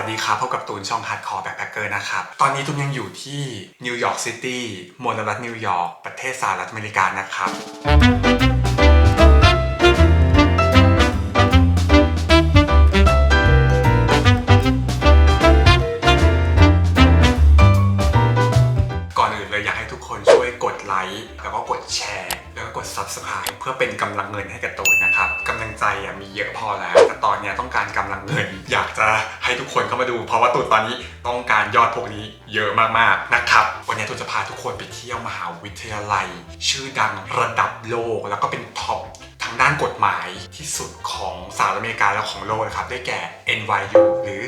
วัสดีครับพบกับตูนช่อง Hardcore Backpacker นะครับ ตอนนี้ตูนยังอยู่ที่นิวยอร์กซิตี้มลรัฐนิวยอร์กประเทศสหรัฐอเมริกานะครับ กคนเข้ามาดู เพราะว่าตูนตอนนี้ต้องการยอดพวกนี้เยอะมากๆนะครับ วันนี้ตูนจะพาทุกคนไปเที่ยวมหาวิทยาลัย ชื่อดังระดับโลก แล้วก็เป็นท็อปทางด้านกฎหมายที่สุดของสหรัฐอเมริกาและของโลกนะครับ ได้แก่ NYU หรือ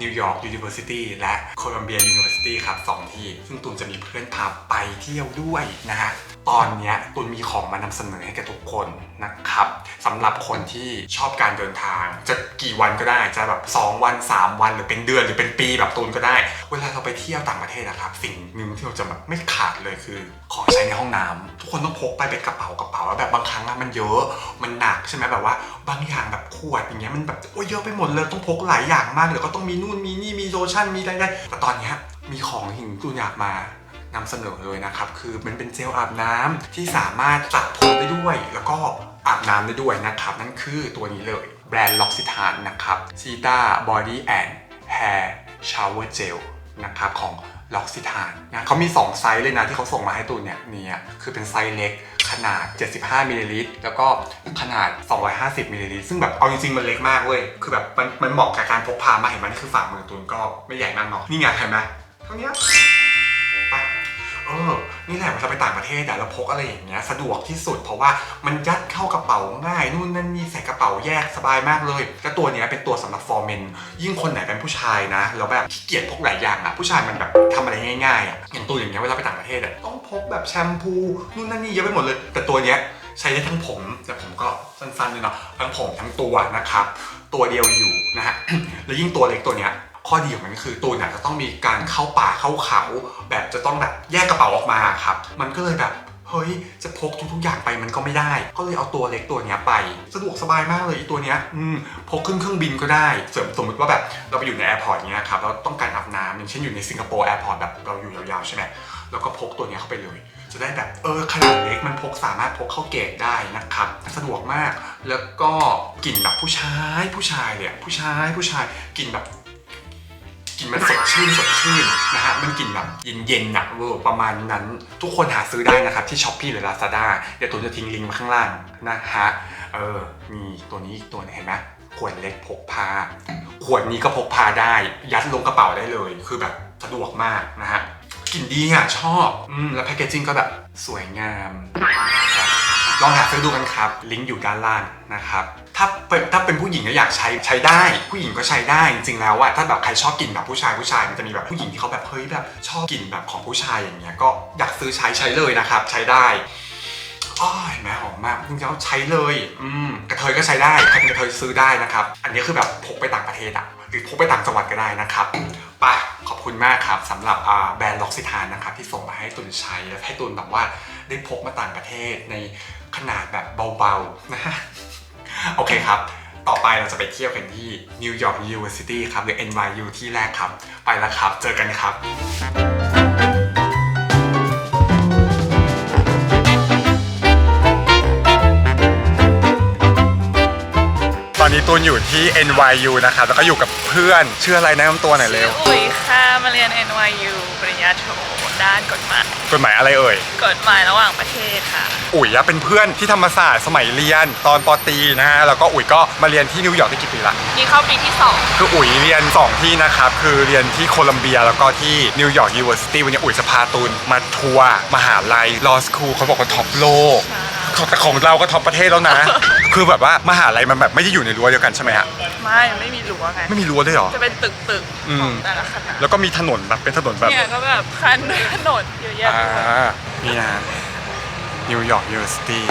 นิวยอร์ก University และโคลัมเบีย University ครับสองที่ ซึ่งตูนจะมีเพื่อนพาไปเที่ยวด้วยนะฮะ ตอนนี้ตูนมีของมานำเสนอให้กับทุกคนนะครับสำหรับคนที่ชอบการเดินทาง จะกี่วันก็ได้จะแบบ2วัน 3 วันหรือเป็นเดือนหรือเป็นปีแบบตูนก็ได้ เวลาเราไปเที่ยวต่างประเทศนะครับ สิ่งหนึ่งที่เราจะแบบไม่ขาดเลยคือของใช้ในห้องน้ำทุกคนต้องพกไปเป็นกระเป๋ากระเป๋าแล้วแบบบางครั้งมันเยอะมันหนักใช่ไหมแบบว่าบางอย่างแบบขวดอย่างเงี้ยมันแบบโอ้ยเยอะไปหมดเลยต้องพกหลายอย่างมากเดี๋ยวก็ต้องมีนู่นมีนี่มีโลชั่นมีอะไรได้แต่ตอนนี้มีของที่ตูนอยากมา นำเสนอเลยนะครับ คือมันเป็นเจลอาบน้ำที่สามารถจับผมได้ด้วย แล้วก็อาบน้ำได้ด้วยนะครับ นั่นคือตัวนี้เลย แบรนด์ล็อกซิทานนะครับซีตาบอดี้แอนด์แฮร์ชาวเวอร์เจลนะครับของล็อกซิทานนะเขามี 2 ไซส์เลยนะ ที่เขาส่งมาให้ตูนเนี่ยเนี่ยคือเป็นไซส์เล็กขนาด 75มิลลิลิตรแล้วก็ขนาด 250มิลลิลิตรซึ่งแบบเอาจริงๆ มันเล็กมากเว้ย คือแบบมันมันเหมาะกับการพกพามาเห็นไหมนี่คือฝ่ามือตูนก็ไม่ใหญ่มากเนาะนี่ไงเห็นไหมเท่านี้ เออ นี่แหละเวลาไปต่างประเทศอะแล้วพกอะไรอย่างเงี้ยสะดวกที่สุด เพราะว่ามันยัดเข้ากระเป๋าง่ายนู่นนั่นนี่ใส่กระเป๋าแยกสบายมากเลยแล้วตัวเนี้ยเป็นตัวสำหรับฟอร์เมนยิ่งคนไหนเป็นผู้ชายนะแล้วแบบขี้เกียจพกหลายอย่างอะผู้ชายมันแบบทำอะไรง่ายๆอะอย่างตัวอย่างเงี้ยเวลาไปต่างประเทศอะต้องพกแบบแชมพูนู่นนั่นนี่เยอะไปหมดเลย แต่ตัวเนี้ยใช้ได้ทั้งผมแต่ผมก็สั้นๆเลยเนาะทั้งผมทั้งตัวนะครับตัวเดียวอยู่นะฮะแล้วยิ่งตัวเล็กตัวเนี้ย ข้อดีของมันก็คือตัวนี่ยจะต้องมีการเข้าป่าเข้าเขา แบบจะต้องแบบแยกกระเป๋าออกมาครับ มันก็เลยแบบเฮ้ย จะพกทุกๆอย่างไปมันก็ไม่ได้ ก็เลยเอาตัวเล็กตัวเนี้ยไป สะดวกสบายมากเลยอีตัวเนี้ยอืมพกขึ้นเครื่องบินก็ได้สมสมมติว่าแบบเราไปอยู่ในแอร์พอร์ตเนี้ยครับเราต้องการอาบน้ำอย่างเช่นอยู่ในสิงคโปร์แอร์พอร์ตแบบเราอยู่ยาวๆใช่ไหมแล้วก็พกตัวเนี้ยเข้าไปเลย จะได้แบบเออขนาดเล็กมันพกสามารถพกเข้าเกตได้นะครับสะดวกมาก แล้วก็กลิ่นแบบผู้ชายผู้ชายเลยผู้ชายผู้ชายกลิ่นแบบ กลิ่นมันสดชื่นสดชื่นนะฮะมันกลิ่นแบบเย็นๆหนักเวอร์ประมาณนั้น ทุกคนหาซื้อได้นะครับที่ช้อปปี้หรือ Lazada เดี๋ยวตัวจะทิ้งลิงก์มาข้างล่างนะฮะเออมีตัวนี้อีกตัวนึงเห็นไหมขวดเล็กพกพา ขวดนี้ก็พกพาได้ ยัดลงกระเป๋าได้เลย คือแบบสะดวกมากนะฮะกลิ่นดีอะชอบอืมแล้วแพคเกจจิ้งก็แบบสวยงามนะครับ ลองหาซื้อดูกันครับ ลิงก์อยู่ด้านล่างนะครับถ้าเป็นถ้าเป็นผู้หญิงก็อยากใช้ใช้ได้ ผู้หญิงก็ใช้ได้จริงๆแล้วอะถ้าแบบใครชอบกลิ่นแบบผู้ชายผู้ชายมันจะมีแบบผู้หญิงที่เขาแบบเฮ้ยแบบชอบกลิ่นแบบของผู้ชายอย่างเงี้ยก็อยากซื้อใช้ใช้เลยนะครับ ใช้ได้อ้อยแม่หอมมากจริงๆแล้วใช้เลย อืมกระเทยก็ใช้ได้ใครเป็นกระเทยซื้อได้นะครับ อันนี้คือแบบพกไปต่างประเทศอะหรือพกไปต่างจังหวัดก็ได้นะครับไปขอบคุณมากครับสำหรับแบรนด์ล็อกซิทานนะครับที่ส่งมาให้ตุนใช้และให้ตุนแบบว่าได้พกมาต่างประเทศใน ขนาดแบบเบาๆนะฮะโอเคครับ ต่อไปเราจะไปเที่ยวกันที่ New York University ครับหรือ NYU ที่แรกครับ ไปแล้วครับ เจอกันครับตอนนี้ตูนอยู่ที่ NYU นะครับ แล้วก็อยู่กับเพื่อน ชื่ออะไรแนะนำตัวหน่อยเร็ว อุ๋ยค่ะ มาเรียน NYU ญญาโทด้านกฎหมายกฎหมายอะไรเอ่ย กฎหมายระหว่างประเทศค่ะ อุ๋ยอะเป็นเพื่อนที่ธรรมศาสตร์สมัยเรียนตอนปตรีนะฮะแล้วก็อุ๋ยก็มาเรียนที่นิวยอร์กได้กี่ปีละ นี่เข้าปีที่คืออุ๋ยเรียน 2 ที่นะครับ คือเรียนที่โคลัมเบียแล้วก็ที่นิวยอร์กยูนิเวอร์ซิตี้วันนี้อุ๋ยจะพาตูนมาทัวร์มหาลัยลอสคูลเขาบอกว่าท็อปโลก แต่ของเราก็ท็อปประเทศแล้วนะ คือแบบว่ามหาลัยมันแบบไม่ได้อยู่ในรั้วเดียวกันใช่ไหมฮะ2ไม่ไม่มีรั้วไง ไม่มีรั้วด้วยเหรอ จะเป็นตึกตึกๆอืมของแต่ละคณะแล้วก็มีถนนแบบเป็นถนนแบบ เนี่ยก็แบบคันถนนเยอะแยะอ่าไปหมดนี่นะนิวยอร์กยูนิเวอร์ซิตี้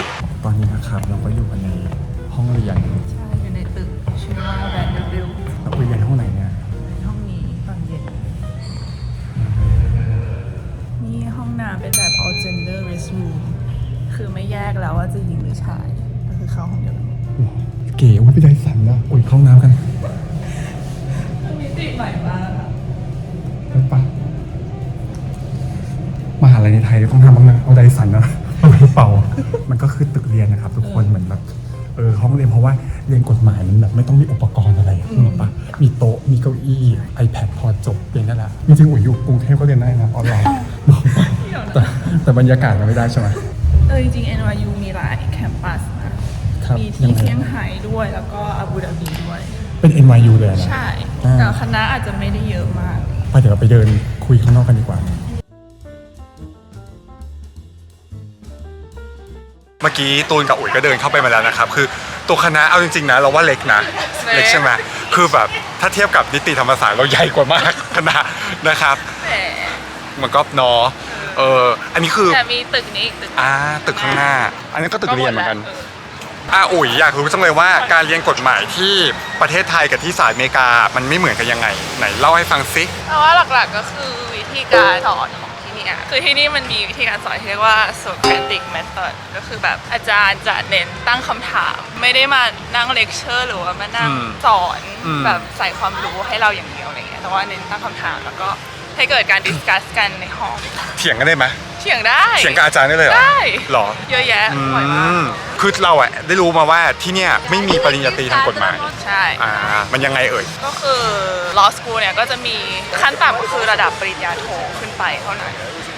ตอนนี้นะครับเราก็อยู่กันในห้องเรียนใช่อยู่ในตึกชื่อว่า Vanderbilt แล้วอุ๋ยเรียนห้องไหนเนี่ยห้องนี้ตอนเย็นนี่ห้องน้ำเป็นแบบ all gender restroom คือไม่แยกแล้วว่าจะหญิงหรือชาย ก็คือเข้าห้องเดียวกันเก๋อุ้ยไปได้สันนะอุ๋ยเข้าห้องน้ำกันมิติใหม่มากได้ปะมหาลัยในไทยต้องทำบ้างนะเอาไดสันนะเอาไปเป่า มันก็คือตึกเรียนนะครับ ทุกคนเหมือนแบบเออห้องเรียนเพราะว่าเรียนกฎหมายมันแบบไม่ต้องมีอุปกรณ์อะไรถูกปะมีโต๊ะมีเก้าอี้ iPad พอจบเรียนได้ละจริงๆอุ๋ยอยู่กรุงเทพก็เรียนได้นะออนไลน์แต่แต่บรรยากาศมันไม่ได้ใช่ไหมเออ จริงๆ NYU มีหลายแคมปัสนะ ครับมียัที่งไง เซี่ยงไฮ้ด้วยแล้วก็อาบูดาบีด้วย เป็น NYU เลยนะ ใช่ อ่า แต่คณะอาจจะไม่ได้เยอะมาก ไปเดี๋ยวเราไปเดินคุยข้างนอกกันดีกว่า เมื่อกี้ตูนกับอุ๋ยก็เดินเข้าไปมาแล้วนะครับ คือตัวคณะเอาจริงๆนะเราว่าเล็กนะเล็กเล็กใช่ไหมคือแบบถ้าเทียบกับนิติธรรมศาสตร์เราใหญ่กว่า มากคณะนะครับแหมมันก็เนอะ เออ อันนี้คือแต่มีตึกนี้อีกตึกอ่าตึกข้างหน้า อันนี้ก็ตึกเรียนเหมือนกันหดแล้วอ่าอุ๋ยอยากรู้จังเลยว่าการเรียนกฎหมายที่ประเทศไทยกับที่สหรัฐอเมริกา มันไม่เหมือนกันยังไง ไหนเล่าให้ฟังซิเพราะว่าหลักๆก็คือวิธีการสอนของที่เนี่ยคือที่นี่มันมีวิธีการสอนที่เรียกว่า Socratic Method ก็คือแบบอาจารย์จะเน้นตั้งคำถาม ไม่ได้มานั่งเลคเชอร์หรือว่ามานั่งอืมสอนอืม แบบใส่ความรู้ให้เราอย่างเดียวอะไรเงี้ยแต่ว่าเน้นตั้งคำถามแล้วก็ ให้เกิดการดิสคัสกันในห้องเถียงกันได้ไหมเถียงได้ เถียงกับอาจารย์ได้เลยเหรอได้หรอเยอะแยะอืบ่อยมากมคือเราอะได้รู้มาว่าที่เนี่ยไม่มีปริญญาตรีทางกฎหมายใช่ อ่ามันยังไงเอ่ย ก็คือ law school เนี่ยก็จะมีขั้นต่ำก็คือระดับปริญญาโทขึ้นไปเท่านั้น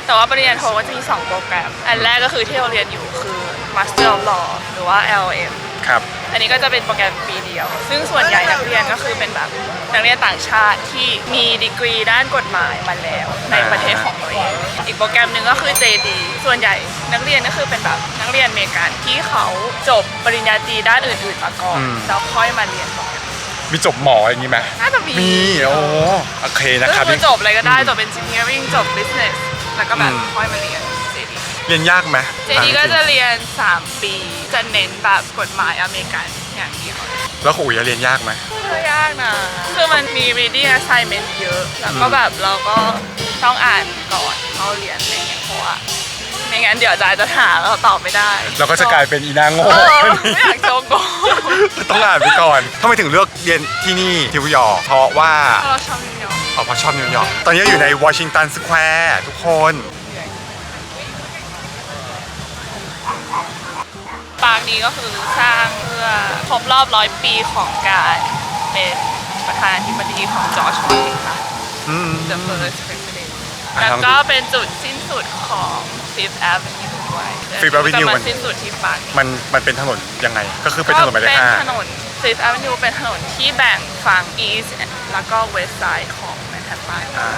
แต่ว่าปริญญาโทก็จะมี 2 โปรแกรม อันแรกก็คือที่เราเรียนอยู่คือ Master of Law หรือว่า LM ครับ อันนี้ก็จะเป็นโปรแกรมปีเดียว ซึ่งส่วนใหญ่นักเรียนก็คือเป็นแบบนักเรียนต่างชาติที่มีดีกรีด้านกฎหมายมาแล้วในประเทศของตัวเอง อีกโปรแกรมหนึ่งก็คือ JD ส่วนใหญ่นักเรียนก็คือเป็นแบบนักเรียนอเมริกันที่เขาจบปริญญาตรีด้านอื่นๆมาก่อนอืม แล้วค่อยมาเรียนโปรแกรมมีจบหมออย่างนี้ไหมน่าจะมีมีโอ้โอเคนะก็ครับคือจบอะไรก็ได้จบ engineering จบ business แล้วก็แบบอืมค่อยมาเรียน JD เรียนยากไหม JD ก็จะเรียน 3 ปี จะเน้นแบบกฎหมายอเมริกันอย่างเดียวแล้วของอุ๋ยอะเรียนยากไหมก็ยากนะ คือมันมี reading assignment เยอะ แล้วก็แบบเราก็ต้องอ่านก่อนเข้าเรียนอะไรเงี้ยเพราะว่าไม่งั้นเดี๋ยวอาจารย์จะถามแล้วเราตอบไม่ได้เราก็จะกลายเป็นอีนางโง่เออไม่อยากโจโกต้องอ่านไปก่อนทำไมถึงเลือกเรียนที่นี่นิวยอร์กเพราะว่าเราชอบนิวยอร์กอ๋อเพราะชอบนิวยอร์กตอนนี้อยู่ในวอชิงตันสแควร์ทุกคน ปางนี้ก็คือสร้างเพื่อครบรอบร้อยปีของการเป็นประธานาธิบดีของจอร์จวอชิงตัน อืม The first president อะแล้วก็เป็นจุดสิ้นสุดของ Fifth Avenue ด้วย Fifth Avenue จะมัมานสิ้นสุดที่ปางนี้ มันมันเป็นถนนยังไง ก็คือเป็นถนนหมายเลขก็ห้า เป็นถนน Fifth Avenue เป็นถนนที่แบ่งฝั่ง East แล้วก็ West Side ของ แมนฮัตตันอ่า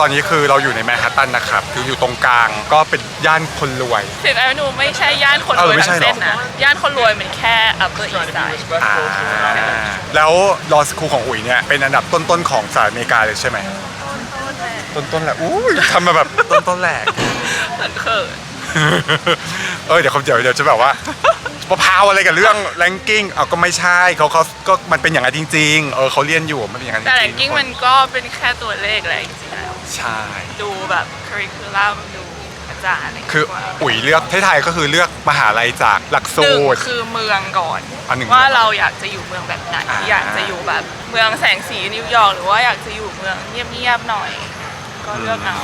ตอนนี้คือเราอยู่ในแมนฮัตตันนะครับคืออยู่ตรงกลางก็เป็นย่านคนรวย Fifth Avenue ไม่ใช่ย่านคนเอรอวยไม่ทั้ใช่งเหรอเส้นนะ ย่านคนรวยมันแค่ Upper East Side อ่าแล้วลอสคูลของอุ๋ยเนี่ยเป็นอันดับต้นๆของสหรัฐอเมริกาเลยใช่ไหมต้นๆแหละอุ้ยทำมาแบบต้นๆแหละเขิน เออเดี๋ยวเขาเดี๋ยวเดี๋ยวจะแบบว่า มะพร้าวอะไรกับเรื่องแรงกิ้งเอาก็ไม่ใช่เขาเขาก็มันเป็นอย่างนั้นจริง ๆ เออเขาเรียนอยู่มันเป็นอย่างนั้นจแต่ริงๆ ranking มันก็เป็นแค่ตัวเลขแหละจริงๆแล้วใช่ ดูแบบ curriculum ดูอาจารย์อะไรคือดีกว่าอุ๋ยเลือกไทยๆก็คือเลือกมหาลัยจากหลักหสูนึ่งตร คือเมืองก่อน อันหนึ่งว่าเราอยากจะอยู่เมืองแบบไหนอ่า อยากจะอยู่แบบเมืองแสงสีนิวยอร์กหรือว่าอยากจะอยู่เมืองเงียบๆหน่อย ก็เลือกเอา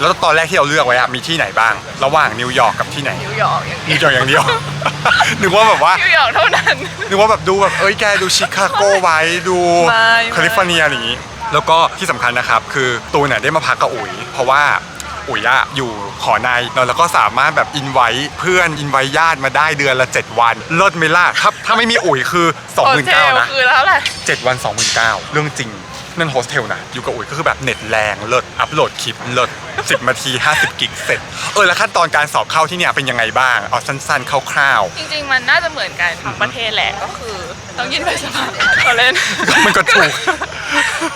แล้วตอนแรกที่เราเลือกไว้อะมีที่ไหนบ้าง ระหว่างนิวยอร์กกับที่ไหน นิวยอร์กอย่างเดีนิยววยอร์กอย่างเดียว นึกว่าแบบว่า นิวยอร์กเท่านั้น นึกว่าแบบดูแบบเอ้ยแกดูชิคาโกไว้ดูไม่แคลิฟอร์เนียอย่างนี้ แล้วก็ที่สำคัญนะครับ คือตูนเนี่ยได้มาพักกับอุ๋ย เพราะว่าอุ๋ยอะอยู่ขอในแล้วก็สามารถแบบอินไว้เพื่อนอินไว้ญาติมาได้เดือนละ 7 วันเลิศไหมล่ะถ้าถ้าไม่มีอุ๋ยคือโฮเทล29,000นะ คือแล้วแหละ7 วัน 29,000เรื่องจริง นั่นโฮสเทลนะอยู่กับอุ๋ยก็คือแบบเน็ตแรงเลิศอัพโหลดคลิปเลิศ10นาที 50 กิกเสร็จ เออ แล้วขั้นตอนการสอบเข้าที่เนี่ยเป็นยังไงบ้าง เอาสั้นๆคร่าวจริงๆ มันน่าจะเหมือนกันทั้งประเทศแหละก็คือ ต้องยื่นใบสมัครก็เล่นมันก็ถูก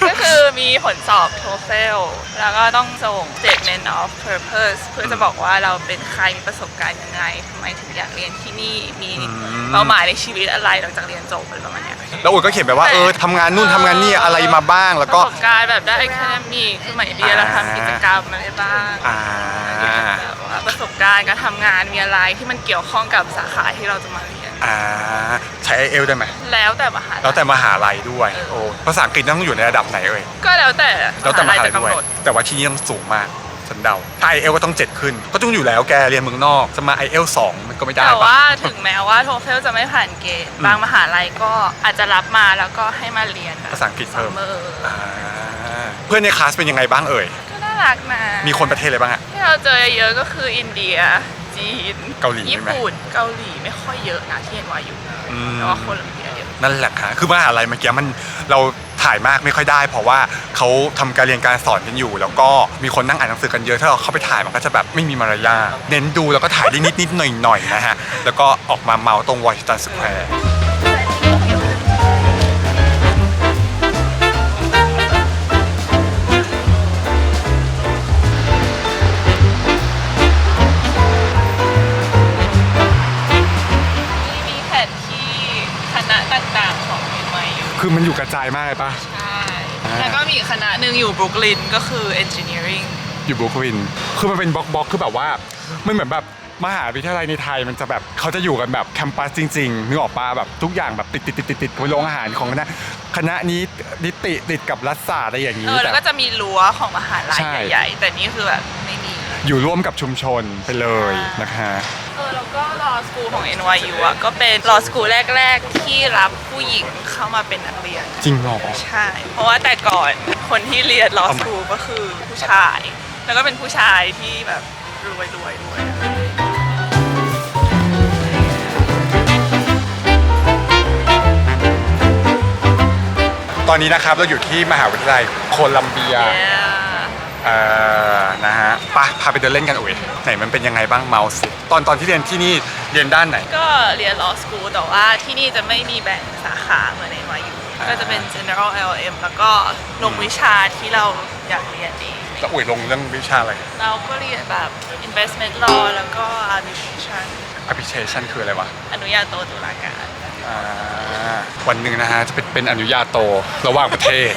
ก็คือมีผลสอบ TOEFL แล้วก็ต้องส่ง statement of purpose เพื่อจะบอกว่าเราเป็นใครมีประสบการณ์ยังไงทำไมถึงอยากเรียนที่นี่มีอืม เป้าหมายในชีวิตอะไรหลังจากเรียนจบอะไรประมาณเนี้ย แล้วอุ๋ยก็เขียนไปว่าเออทำงานนู่นทำงานนี่อะไรมาบ้างแล้วปก็ระสบการณ์แบบได้ academic คือหมายเรียนแล้วทำกิจกรรมอะไรบ้างอ่า แบบว่าประสบการณ์การทำงานมีอะไรที่มันเกี่ยวข้องกับสาขาที่เราจะมาเรียนอ่าใช้ IELTS ได้ไหมแล้วแต่มหาลัยแล้วแต่มหาลัยด้วยโอ้ภาษาอังกฤษต้องอยู่ในระดับไหนเอ่ยก็แล้วแต่แล้วแต่มหาลัยจะด้วยกำหนดแต่ว่าที่นี่ต้องสูงมาก ฉันเดาถ้า IELTS ก็ต้อง7ขึ้น ก็ต้องอยู่แล้วแกเรียนเมืองนอกจะมา IELTS 2มันก็ไม่ได้แต่ปะ ว่าถึงแม้ว่าโทเฟลจะไม่ผ่านเกณฑ์อืม บางมหาลัยก็อาจจะรับมาแล้วก็ให้มาเรียนแบบภาษาอังกฤษเพิ่มซัมเมอร์อ่าเพื่อนในคลาสเป็นยังไงบ้างเอ่ย ก็น่ารักนะมีคนประเทศอะไรบ้างอะ ที่เราเจอเยอะก็คืออินเดีย จีนเกาหลีญี่ไหมปุ่นเกาหลีไม่ค่อยเยอะนะที่เห็นว่าอยู่อืม แต่ว่าโคลัมเบียเยอะ นั่นแหละค่ะคือมหาลัยเมื่อกี้มันเราถ่ายมากไม่ค่อยได้ เพราะว่าเขาทำการเรียนการสอนกันอยู่ แล้วก็มีคนนั่งอ่านหนังสือกันเยอะถ้าเราเข้าไปถ่ายมันก็จะแบบไม่มีมารยาทเน้นดูแล้วก็ถ่ายได้นิดนิดๆหน่อยหน่อยๆนะฮะแล้วก็ออกมาเมาตรงวอชิงตันสแควร์ คือมันอยู่กระจายมากเลยปะใช่อ่าแล้วก็มีอีกคณะหนึ่งอยู่บรุกลินก็คือ engineering อยู่บรูคลิน คือมันเป็นบล็อกบล็อกคือแบบว่ามันเหมือนแบบมหาวิทยาลัยในไทยมันจะแบบเขาจะอยู่กันแบบแคมปัสจริงๆนึกออกปะแบบทุกอย่างแบบติดติดติดติดติดกับโรงอาหารของคณะคณะนี้นิติติดกับรัฐศาสตร์อะไรอย่างนี้เออแล้วแต่ก็จะมีรั้วของมหาลัยใช่ใหญ่ๆแต่นี่คือแบบไม่มีอยู่ร่วมกับชุมชนไปเลยนะคะ เออแล้วก็ law school ของ NYU อะก็เป็น law school แรก ๆ ที่รับผู้หญิงเข้ามาเป็นนักเรียน จริงเหรอ ใช่ เพราะว่าแต่ก่อนคนที่เรียน law ทำไม school ก็คือผู้ชาย แล้วก็เป็นผู้ชายที่แบบรวยๆด้วยอะตอนนี้นะครับเราอยู่ที่มหาวิทยาลัยโคลัมเบีย Yeah เอ่อนะฮะไปะพาไปเดินเล่นกันอุ๋ยไหนมันเป็นยังไงบ้างเมาส์สิตอนตอนที่เรียนที่นี่เรียนด้านไหน ก็เรียน law school แต่ว่าที่นี่จะไม่มีแบ่งสาขาเหมือนใน NYU ก็จะเป็น general LLM แล้วก็ลงวิชาที่เราอยากเรียนเองแล้วอุ๋ยลงเรื่องวิชาอะไร เราก็เรียนแบบ investment law แล้วก็ arbitration application คืออะไรวะ อนุญาโตตุลาการอ่าวันหนึ่งนะฮะจะเป็นเป็นอนุญาโตระหว่างประเทศ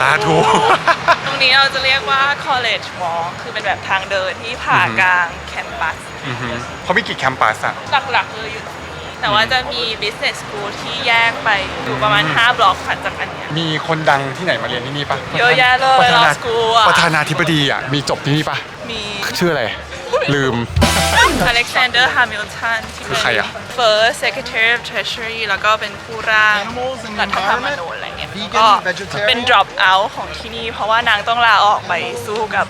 สาธุตรง นี้เราจะเรียกว่า college walk คือเป็นแบบทางเดินที่ผ่าอือฮึกลางแคมปัส อือฮึเขามีกี่แคมปัสอะ หลักๆเลยอยู่ตรงนี้ แต่ว่าจะมี business school ที่แยกไปอยู่ประมาณ5บล็อกถัดจากอันเนี้ย มีคนดังที่ไหนมาเรียนที่นี่ปะเยอะแยะเลยประธานา law school อะ ประธานาธิบดีอะมีจบที่นี่ปะมีชื่ออะไร ลืม Alexander Hamilton ที่คือใครอะ First Secretary of Treasury แล้วก็เป็นผู้ร่าง Animals and รัฐธรรม environment นูญอะไรเงี้ย Vegan ก็ vegetarian เป็น drop out ของที่นี่ เพราะว่านางต้องลาออกไปสู้กับ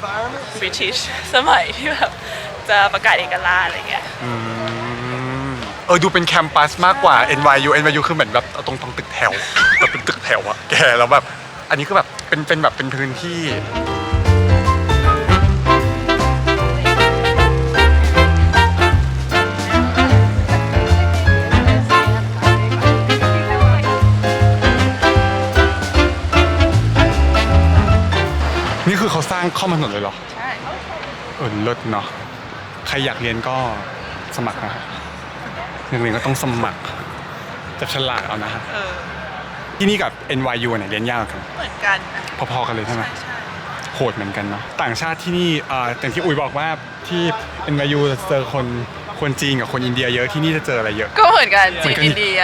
British สมัยที่แบบจะประกาศเอกราชอะไรเงี้ยอืมเออดูเป็นแคมปัสมากกว่า NYU NYU คือเหมือนแบบตรงตรงตึกแถวแบบเป็นตึกแถวอะแกแล้วแบบ อันนี้คือแบบเป็นเป็นแบบเป็นพื้นที่ เขาสร้างข้อมถนนเลยเหรอ ใช่เออเลิศเนาะ ใครอยากเรียนก็สมัครนะฮะอยากเรียนก็ต้องสมัครจะฉลาดเอานะฮะ เออที่นี่กับ NYU เนี่ยเรียนยากกัน เหมือนกันนะพอๆกันเลยใช่ไหม ใช่ใช่โหดเหมือนกันเนาะ ต่างชาติที่นี่เอ่ออย่างที่อุ๋ยบอกว่าที่ NYU จะเจอคนคนจีนกับคนอินเดียเยอะที่นี่จะเจออะไรเยอะ ก็เหมือนกันเหมืจีอนนกันอินเดีย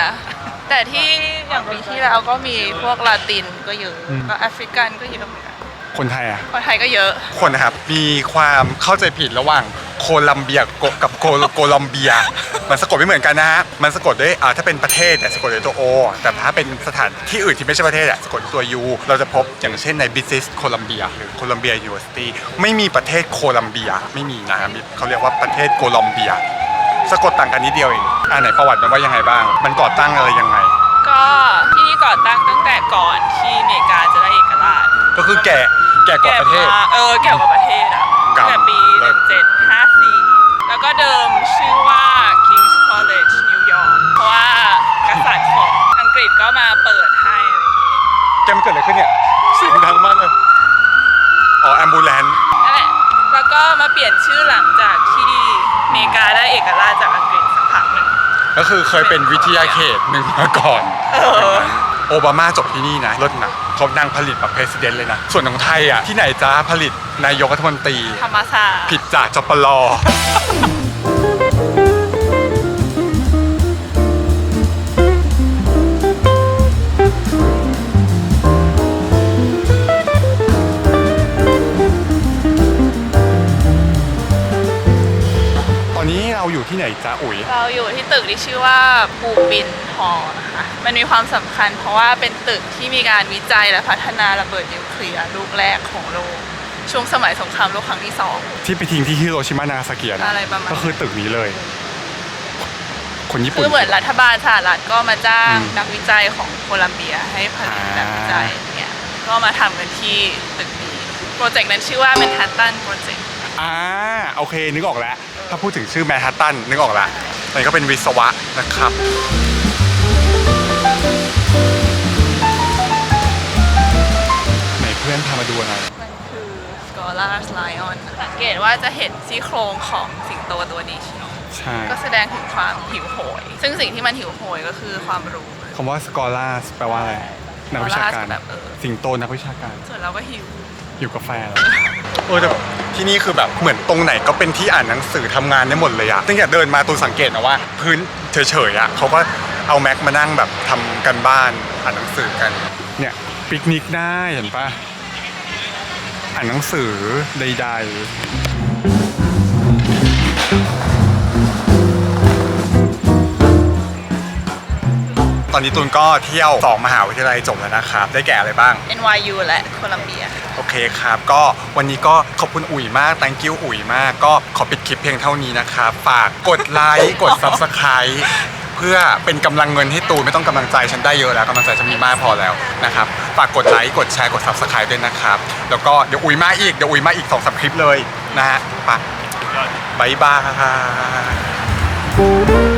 แต่ที่อย่างปีที่แล้วก็มีพวกลาตินก็เยอะอืม ก็แอฟริกันก็เยอะเหมือนกัน คนไทยอะ คนไทยก็เยอะ คนนะครับ มีความเข้าใจผิดระหว่างโคลัมเบียกับโคโคลัมเบีย มันสะกดไม่เหมือนกันนะฮะ มันสะกดด้วยอ่าถ้าเป็นประเทศเนี่ยสะกดด้วยตัว O แต่ถ้าเป็นสถานที่อื่นที่ไม่ใช่ประเทศอะสะกดด้วยตัว U เราจะพบอย่างเช่นใน British Columbia หรือ Columbia University ไม่มีประเทศโคลัมเบียไม่มีนะมีเขาเรียกว่าประเทศโคลัมเบีย สะกดต่างกันนิดเดียวเองอ่าไหนประวัติมันว่ายังไงบ้าง มันก่อตั้งอะไรยังไง ก็ที่นี่ก่อตั้งตั้งแต่ก่อนที่อเมริกาจะได้เอกราช ก็คือแก่ แก่กว่าประเทศ แก่กว่าเออแก่กว่าประเทศอะครับตั้งแต่ปีเลิศ1754 แล้วก็เดิมชื่อว่า King's College New York เพราะว่ากษัตริย์ของอังกฤษก็มาเปิดให้อะไรอย่างงี้แกมันเกิดอะไรขึ้นเนี่ยเสียงดังมากเลยอ๋อแอมบูเลนนั่นแหละ แล้วก็มาเปลี่ยนชื่อหลังจากที่อเมริกาได้เอกราชจากอังกฤษสักพักหนึ่งก็คือเคยเป็นวิทยาเขตหนึ่งมาก่อน เออ โอบามาจบที่นี่นะรถนะ เขานั่งผลิตแบบเพรสิดนเลยนะ ส่วนของไทยอะที่ไหนจ้าผลิตนายกรัฐมนตรี ธรรมศาสตร์ผิดจากจปลอ ตอนนี้เราอยู่ที่ไหนจ้าอุ๋ย เราอยู่ที่ตึกที่ชื่อว่าปูบินฮอลล์นะคะมันมีความสำคัญเพราะว่าเป็นตึกที่มีการวิจัยและพัฒนาระเบิดนิวเคลียร์ลูกแรกของโลก ช่วงสมัยสงครามโลกครั้งที่สอง ที่ไปทิ้งที่ฮิโรชิมานางาซากินะอะไรประมาณ ก็คือตึกนี้เลย คนญี่ปุ่น คือเหมือนรัฐบาลสหรัฐก็มาจ้างอืมนักวิจัยของโคลัมเบียให้ผลิตอ่านักวิจัยเนี่ยก็มาทำกันที่ตึกนี้ โปรเจกต์นั้นชื่อว่า Manhattan Project อ่าโอเค นึกออกแล้ว ถ้าพูดถึงชื่อแมนฮัตตันนึกออกแล้วอันนี้ก็เป็นวิศวะนะครับ Scholar's Lion สังเกตว่าจะเห็นซี่โครงของสิงโตตัวนี้ใช่ไหมใช่ก็แสดงถึงความหิวโหย ซึ่งสิ่งที่มันหิวโหยก็คือความรู้คำว่า scholars แปลว่าอะไร นักวิชาการแบบเออสิงโตนักวิชาการ ส่วนเราก็หิวอยู่กาแฟแล้วเออแต่แบบที่นี่คือแบบเหมือนตรงไหนก็เป็นที่อ่านหนังสือทำงานได้หมดเลยอะตั้งแต่เดินมาตูนสังเกตนะว่า พื้นเฉยๆอะเขาก็เอาแม็กมานั่งแบบทำกันบ้านอ่านหนังสือกัน เนี่ยปิกนิกได้เห็นปะ อ่านหนังสือใด ๆตอนนี้ตูนก็เที่ยวสองมหาวิทยาลัยจบแล้วนะครับ ได้แก่อะไรบ้าง NYU และโคลัมเบีย โอเคครับ ก็วันนี้ก็ขอบคุณอุ๋ยมาก thank you อุ๋ยมาก ก็ขอปิดคลิปเพียงเท่านี้นะครับ ฝากกดไลค์ กด subscribe เพื่อเป็นกำลังเงินให้ตูนไม่ต้องกำลังใจฉันได้เยอะแล้วกำลังใจฉันมีมากพอแล้วนะครับฝากกดไลค์กดแชร์กด subscribe ด้วยนะครับ แล้วก็เดี๋ยวอุ้ยมาอีกเดี๋ยวอุ้ยมาอีกสองสามคลิปเลยนะฮะไปบายบาย